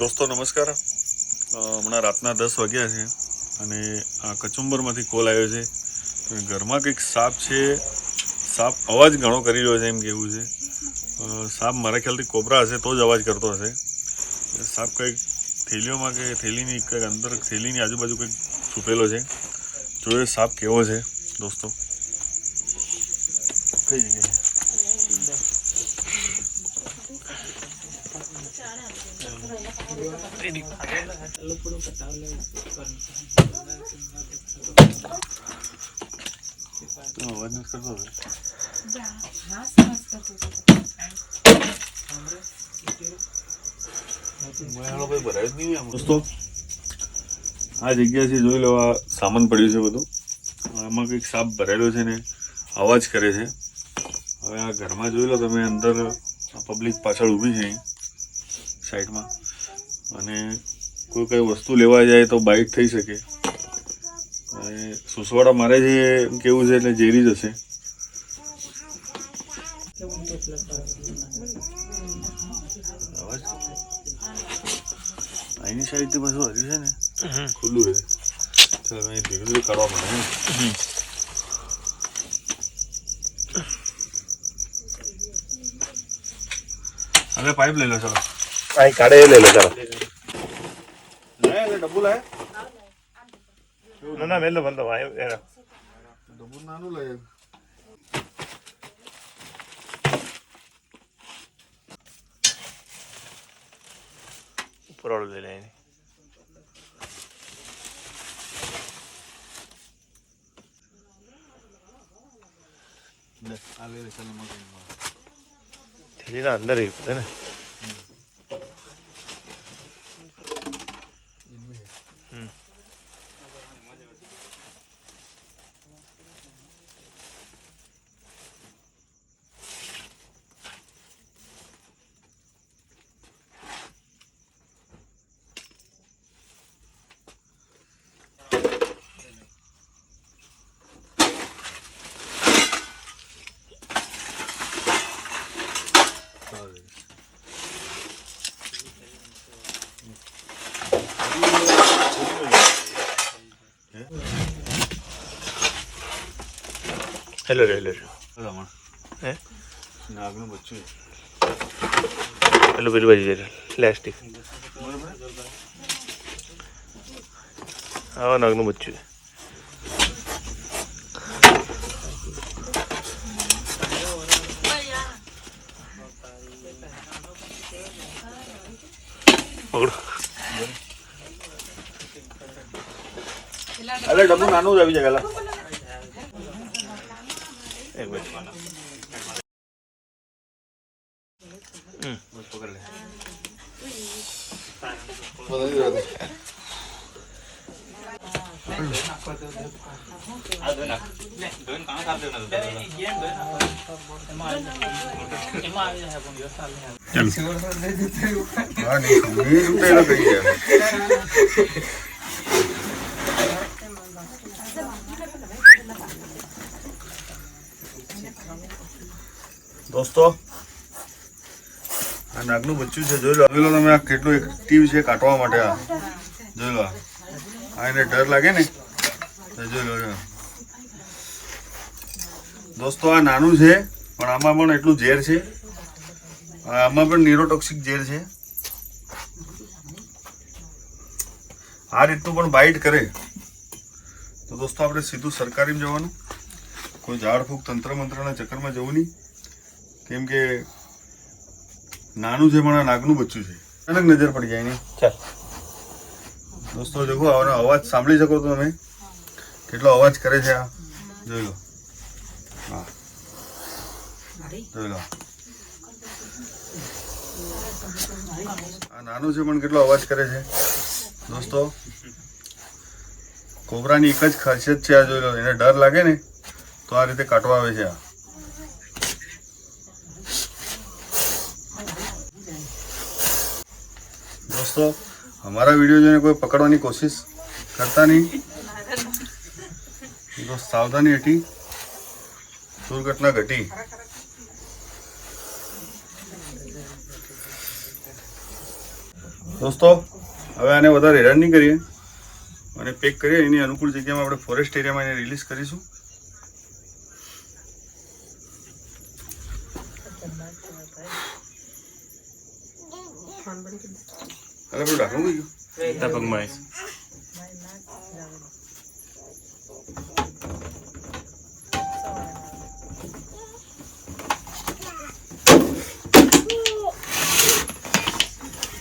દોસ્તો નમસ્કાર. હમણાં રાતના દસ વાગ્યા છે અને આ કચુંબરમાંથી કોલ આવ્યો છે. ઘરમાં કંઈક સાપ છે. સાપ અવાજ ઘણો કરી રહ્યો છે એમ કેવું છે. સાપ મારા ખ્યાલથી કોબરા હશે તો જ અવાજ કરતો હશે. સાપ કંઈક થેલીઓમાં કે થેલીની કંઈક અંદર થેલીની આજુબાજુ કંઈક છુપેલો છે. જોઈએ સાપ કેવો છે દોસ્તો? કઈ જગ્યાએ તો અવાજ નથી કરતો હવે. દોસ્તો, આ જગ્યાથી જોઈ લો આ સામાન પડ્યું છે બધું. આમાં કંઈક સાપ ભરેલો છે ને, અવાજ કરે છે. હવે આ ઘરમાં જોઈ લો તમે, અંદર પબ્લિક પાછળ ઊભી છે સાઈડમાં અને કોઈ કઈ વસ્તુ લેવા જાય તો બાઇટ થઈ શકે. અને સુસવાડા મારે છે એમ કેવું છે એટલે ઝેરી જ હશે. અવાજ અહીંની સાઈડથી પાછું હજુ છે ને ખુલ્લું છે. ચાલો ધીરે ધીરે કરવા પડે હવે પાઇપ લઈ લો ચાલો. અહીં કાઢે લઈ લો ચાલો. લાય એટલે ડબ્બુ લાય ના ના મેલો બંધો એના ડબ્બુ નાનું લાય ઉપર વાળું લઈ લે એની લે આ હેલો રે હેલો રે રમણ હે નાગનું બચ્ચું છે. પેલું પેલું બાજુ જઈ પ્લાસ્ટિક આવા નાગનું બચ્ચું છે પકડો અરે ડબ્બુ નાનું જ આવી જાય પેલા એક મિનિટ બસ પકડ લે હા નહીં વીસ રૂપિયા કહી ગયા દોસ્તો, આ નાગનું બચ્ચું છે, જોઈ લો. જોઈ લો તમે આ કેટલું એક્ટિવ છે કાટવા માટે આ. જોઈ લો. આ એને ડર લાગે ને? જોઈ લો દોસ્તો, આ નાનું છે, પણ આમાં પણ એટલું ઝેર છે. આમાં પણ ન્યુરોટોક્સિક ઝેર છે. આ રીતનું પણ બાઇટ કરે. તો દોસ્તો, આપણે સીધું સરકારી જવાનું. કોઈ ઝાડફૂંક તંત્ર મંત્રના ચક્કરમાં જવું નહીં. કેમ કે નાનું છે પણ આ નાગનું બચ્ચું છે. અચાનક નજર પડી જાય એની ચાલ. દોસ્તો જોખો આનો અવાજ સાંભળી શકો તો તમે? કેટલો અવાજ કરે છે આ? જોઈ લો. હા. જોઈ લો. આ નાનું છે પણ કેટલો અવાજ કરે છે? દોસ્તો કોબરાની એક જ ખાસિયત છે આ જોઈ લો. એને ડર લાગે ને તો આ રીતે કાટવા આવે છે આ. દોસ્તો, અમારા વીડિયો જોઈને કોઈ પકડવાની કોશિશ કરતા નહીં. તો સાવધાની હટી. દુર્ઘટના ઘટી. દોસ્તો, હવે આને વધારે હેરાન નહીં કરીએ. અને પેક કરીએ, એની અનુકૂળ જગ્યામાં આપણે ફોરેસ્ટ એરિયામાં એને રિલીઝ કરીશું. હવે આપણું ઢાંકણું કઈ ગયું પગમાં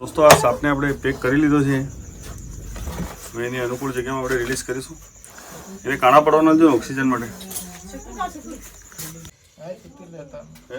દોસ્તો આ સાપને આપણે પેક કરી લીધો છે. હવે એની અનુકૂળ જગ્યામાં આપણે રિલીઝ કરીશું. એને કાણા પડવાનો નથી ઓક્સિજન માટે. હે?